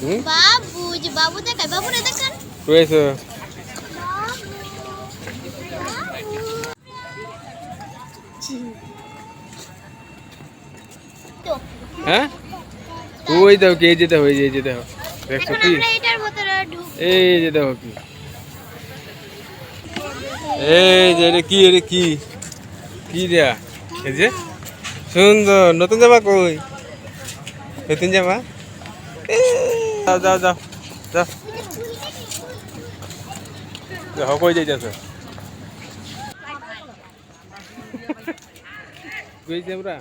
হুম? বাবু যে বাবু দেখায় বাবু না দেখেন। শুয়েছো? তো হ্যাঁ? ওই দাও কে যেতে হবে এই যেতে হবে দেখছ কি? এই যে দেখো কি। এই যে এটা কি এটা কি? কি দেয়া? এই যে সুন্দর নতুন জামা কই? নতুন জামা যাও যাও যাও যাও। দেখো, কই যাইতেছ? কইছি আমরা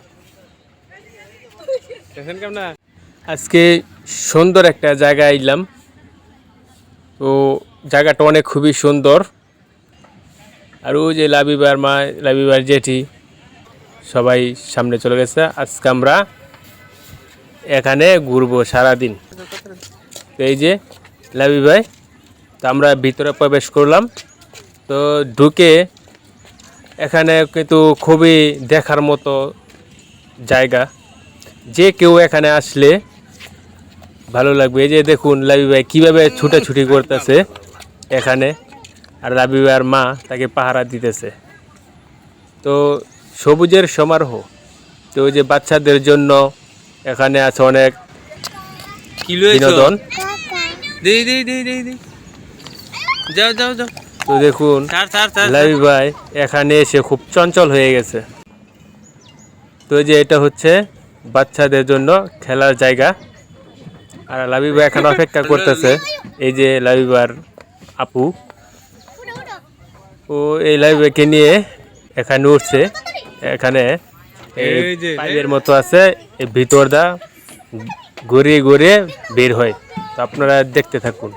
দেখেন কেমন? আজকে সুন্দর একটা জায়গায় আইলাম তো জায়গাটা অনেক খুবই সুন্দর। আর ওই যে লাবিবার মা, লাবিবার জেঠি সবাই সামনে চলে গেছে। আজকে আমরা এখানে ঘুরবো সারাদিন। এই যে, লাবি ভাই, তো আমরা ভিতরে প্রবেশ করলাম। তো ঢুকে এখানে কিন্তু খুবই দেখার মতো জায়গা। যে কেউ এখানে আসলে ভালো লাগবে। এই যে দেখুন, লাবি ভাই কীভাবে ছুটাছুটি করতেছে এখানে। আর লাবি ভাইয়ের মা তাকে পাহারা দিতেছে। তো সবুজের সমারোহ। তো ওই যে বাচ্চাদের জন্য এখানে আছে অনেক বিনোদন। যাও যাও যাও। তো দেখুন ভাই এখানে এসে খুব চঞ্চল হয়ে গেছে। তো এই যে এটা হচ্ছে বাচ্চাদের জন্য খেলার জায়গা। আর লাবিবা এখানে অপেক্ষা করতেছে। এই যে লাবিবার আপু। ও এই লাবিবাকে নিয়ে এখানে উঠছে। এখানে পাইপের মতো আছে এই ভিতর দা ঘুরিয়ে ঘুরিয়ে বের হয়। তো আপনারা দেখতে থাকুন।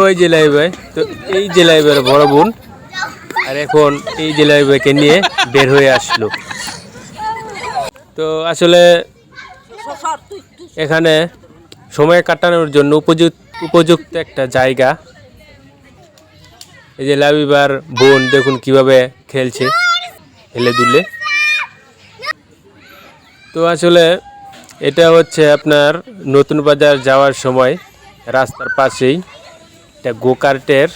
ওই যে লাইবাই তো এই যে লাইবার বড় বোন। আর এখন এই যে লাইবাইকে নিয়ে বের হয়ে আসলো। তো আসলে এখানে সময় কাটানোর জন্য উপযুক্ত উপযুক্ত একটা জায়গা এই যে লাবিবার বোন দেখুন কীভাবে খেলছে। হেলে দুলে। তো আসলে এটা হচ্ছে আপনার নতুন বাজার যাওয়ার সময় রাস্তার পাশেই একটা গোকার্টের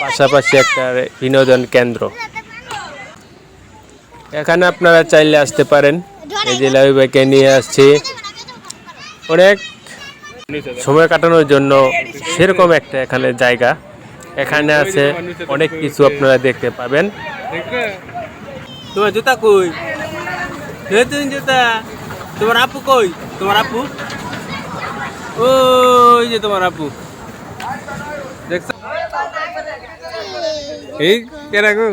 পাশাপাশি একটা বিনোদন কেন্দ্র। এখানে আপনারা চাইলে আসতে পারেন। এই যে লাবিবাইকে নিয়ে আসছে। অনেক সময় কাটানোর জন্য সেরকম একটা এখানে জায়গা। এখানে আছে অনেক কিছু আপনারা দেখতে পাবেন। তোমার জুতা কই? নতুন জুতা। তোমার আপু কই? তোমার আপু? ওই যে তোমার আপু। দেখছ? এই কেরাগো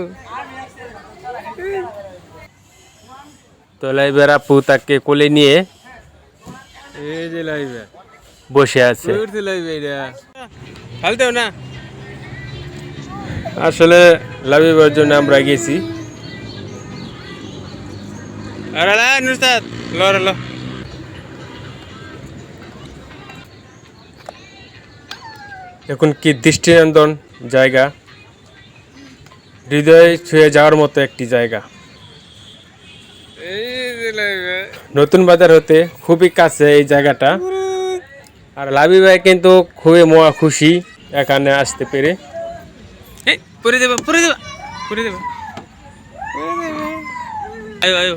তো লাইবার আপু তাকে কোলে নিয়ে এই যে লাইবে বসে আছে। লাইবে এটা ফালতেও না। আসলে লাভিবার জন্য আমরা গেছি। এখন কি দৃষ্টিনন্দন জায়গা। হৃদয় ছুঁয়ে যাওয়ার মতো একটি জায়গা। এই নতুন বাজার হতে খুবই কাছে এই জায়গাটা। আর লাভি ভাই কিন্তু খুবই মহা খুশি এখানে আসতে পেরে। এই পুরে দেবা পুরে দেবা পুরে দেবা। আয়ো আয়ো।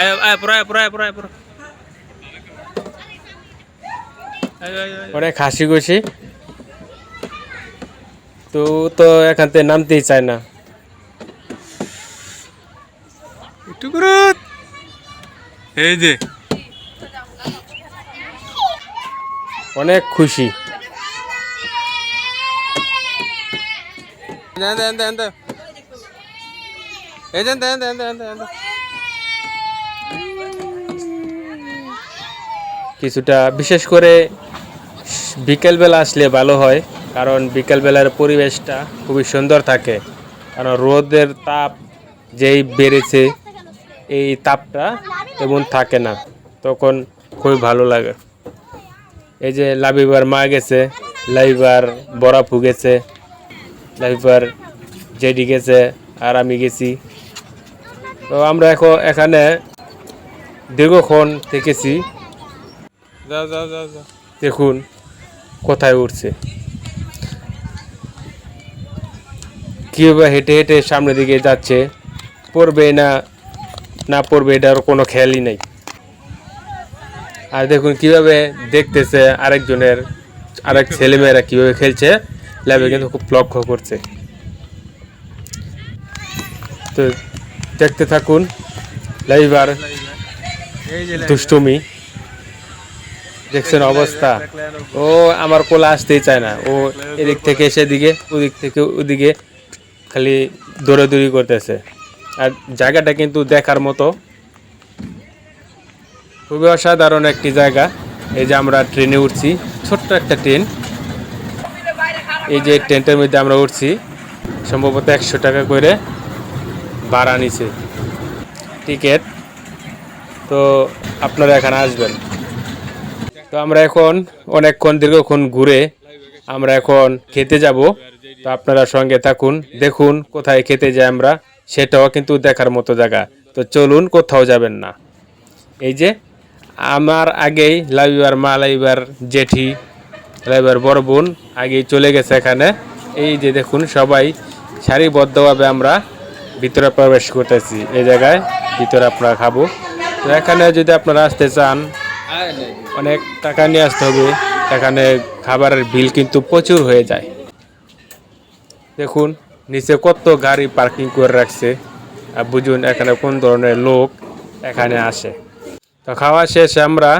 আয়ো আয় পুরা আয় পুরা আয় পুরা আয় পুরা। আয়ো আয়ো আয়ো। অনেক হাসি খুশি তো তো এখান থেকে নামতেই চায় না। একটু করত এই যে। অনেক খুশি। কিছুটা বিশেষ করে বিকেলবেলা আসলে ভালো হয়, কারণ বিকেলবেলার পরিবেশটা খুবই সুন্দর থাকে। কারণ রোদের তাপ যেই বেড়েছে, এই তাপটা তেমন থাকে না। তখন খুবই ভালো লাগে। এই যে লাবিবার মা গেছে লাইবার বরাফু গেছে। লাইবার জেডি গেছে আর আমি গেছি। তো আমরা এখন এখানে দীর্ঘক্ষণ থেকেছি। দেখুন কোথায় উঠছে। কীভাবে হেঁটে হেঁটে সামনের দিকে যাচ্ছে পড়বে না না পড়বে এটার কোনো খেয়ালই নেই। আর দেখুন কীভাবে দেখতেছে আরেকজনের আরেক ছেলেমেয়েরা কীভাবে খেলছে। ল্যাবে কিন্তু খুব লক্ষ্য করছে। তো দেখতে থাকুন লাইভার দুষ্টুমি। দেখছেন অবস্থা? ও আমার কোলে আসতেই চায় না। ও এদিক থেকে সেদিকে ওদিক থেকে ওদিকে খালি দৌড়াদৌড়ি করতেছে। আর জায়গাটা কিন্তু দেখার মতো। খুবই অসাধারণ একটি জায়গা। এই যে আমরা ট্রেনে উঠছি, ছোট্ট একটা ট্রেন। এই যে ট্রেনটার মধ্যে আমরা উঠছি, সম্ভবত একশো টাকা করে ভাড়া নিছে। টিকিট। তো আপনারা এখানে আসবেন। তো আমরা এখন অনেকক্ষণ, দীর্ঘক্ষণ ঘুরে আমরা এখন খেতে যাব। তো আপনারা সঙ্গে থাকুন, দেখুন কোথায় খেতে যাই আমরা। সেটাও কিন্তু দেখার মতো জায়গা। তো চলুন, কোথাও যাবেন না। এই যে, আমার আগেই লাইবার, মা লাইবার জেঠি লাইবার বড় বোন আগেই চলে গেছে এখানে। এই যে দেখুন, সবাই সারিবদ্ধভাবে আমরা ভিতরে প্রবেশ করতেছি। এই জায়গায় ভিতরে আপনারা খাব। তো এখানে যদি আপনারা আসতে চান, অনেক টাকা নিয়ে আসতে হবে। এখানে খাবারের বিল কিন্তু প্রচুর হয়ে যায়। দেখুন, নিচে কত গাড়ি পার্কিং করে রাখছে। আর বুঝুন, এখানে কোন ধরনের লোক এখানে আসে। তো খাওয়া শেষে আমরা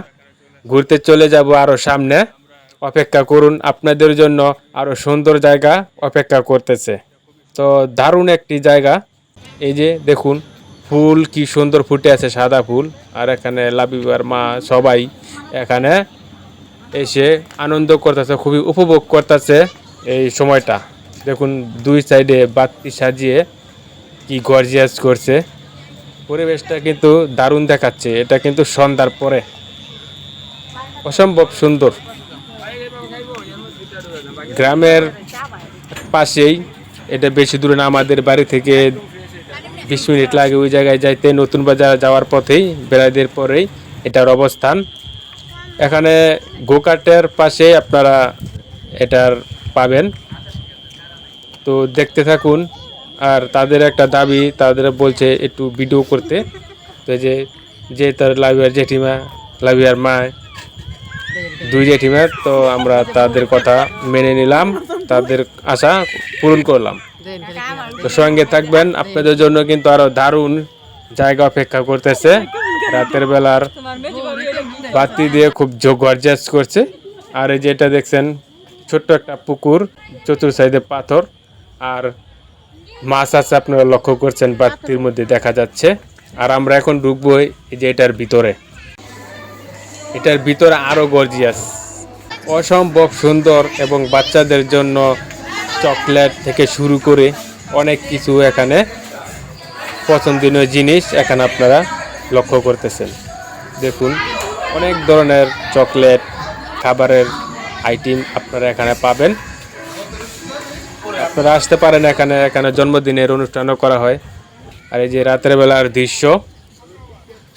ঘুরতে চলে যাব আরও সামনে। অপেক্ষা করুন, আপনাদের জন্য আরও সুন্দর জায়গা অপেক্ষা করতেছে। তো দারুণ একটি জায়গা। এই যে দেখুন, ফুল কি সুন্দর ফুটে আছে, সাদা ফুল। আর এখানে লাবিবার মা সবাই এখানে এসে আনন্দ করতেছে, খুবই উপভোগ করতেছে এই সময়টা। দেখুন, দুই সাইডে বাতি সাজিয়ে কি গর্জিয়াস করছে। পরিবেশটা কিন্তু দারুণ দেখাচ্ছে, এটা কিন্তু সন্ধ্যার পরে। অসম্ভব সুন্দর। গ্রামের পাশেই, এটা বেশি দূরে না, আমাদের বাড়ি থেকে বিশ মিনিট লাগে ওই জায়গায় যাইতে, নতুন বাজার যাওয়ার পথেই, বেড়াইদের পরেই এটার অবস্থান। এখানে গোকাটের পাশে আপনারা এটার পাবেন। তো দেখতে থাকুন, আর তাদের একটা দাবি, তাদের বলছে একটু ভিডিও করতে। তো যে যে তার লাভিয়ার জেঠিমা লাভিয়ার মা দুই জেঠিমা তো আমরা তাদের কথা মেনে নিলাম, তাদের আশা পূরণ করলাম। তো সঙ্গে থাকবেন, আপনাদের জন্য কিন্তু আরও দারুণ জায়গা অপেক্ষা করতেছে। রাতের বেলার বাতি দিয়ে খুব গর্জাস করছে। আর এই যেটা দেখছেন, ছোট্ট একটা পুকুর, চতুর সাইডে পাথর, আর মাছ আছে আপনারা লক্ষ্য করছেন, বাতির মধ্যে দেখা যাচ্ছে। আর আমরা এখন ঢুকবো এই যে এটার ভিতরে। এটার ভিতরে আরও গর্জিয়াস অসম্ভব সুন্দর এবং বাচ্চাদের জন্য চকলেট থেকে শুরু করে অনেক কিছু এখানে পছন্দনীয় জিনিস এখানে আপনারা লক্ষ্য করতেছেন। দেখুন, অনেক ধরনের চকলেট, খাবারের আইটেম আপনারা এখানে পাবেন। আপনারা আসতে পারেন এখানে এখানে জন্মদিনের অনুষ্ঠানও করা হয়। আর এই যে রাতের বেলার দৃশ্য,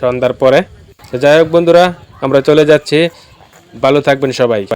সন্ধ্যার পরে। যাই হোক বন্ধুরা আমরা চলে যাচ্ছি। ভালো থাকবেন সবাই।